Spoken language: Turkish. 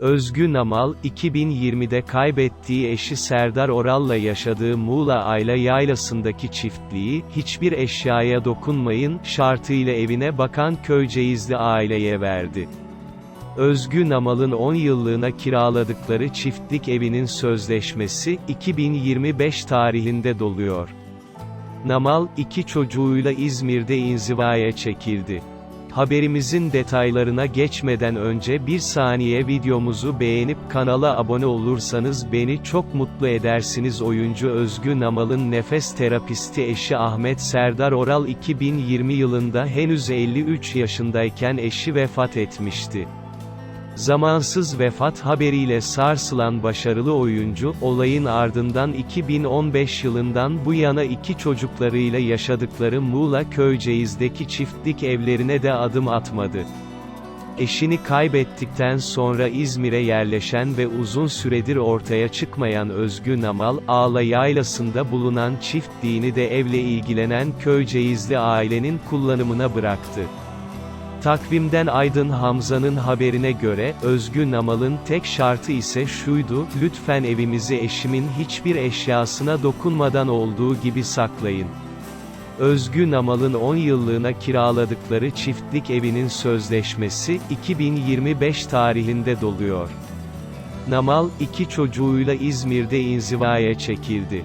Özgü Namal, 2020'de kaybettiği eşi Serdar Oral'la yaşadığı Muğla Ayla Yaylası'ndaki çiftliği, hiçbir eşyaya dokunmayın, şartıyla evine bakan Köyceğizli aileye verdi. Özgü Namal'ın 10 yıllığına kiraladıkları çiftlik evinin sözleşmesi, 2025 tarihinde doluyor. Namal, iki çocuğuyla İzmir'de inzivaya çekildi. Haberimizin detaylarına geçmeden önce bir saniye videomuzu beğenip kanala abone olursanız beni çok mutlu edersiniz. Oyuncu Özgü Namal'ın nefes terapisti eşi Ahmet Serdar Oral 2020 yılında henüz 53 yaşındayken eşi vefat etmişti. Zamansız vefat haberiyle sarsılan başarılı oyuncu, olayın ardından 2015 yılından bu yana iki çocuklarıyla yaşadıkları Muğla Köyceğiz'deki çiftlik evlerine de adım atmadı. Eşini kaybettikten sonra İzmir'e yerleşen ve uzun süredir ortaya çıkmayan Özgü Namal, Ağla Yaylası'nda bulunan çiftliğini de evle ilgilenen Köyceğizli ailenin kullanımına bıraktı. Takvimden Aydın Hamza'nın haberine göre, Özgü Namal'ın tek şartı ise şuydu, lütfen evimizi eşimin hiçbir eşyasına dokunmadan olduğu gibi saklayın. Özgü Namal'ın 10 yıllığına kiraladıkları çiftlik evinin sözleşmesi, 2025 tarihinde doluyor. Namal, iki çocuğuyla İzmir'de inzivaya çekildi.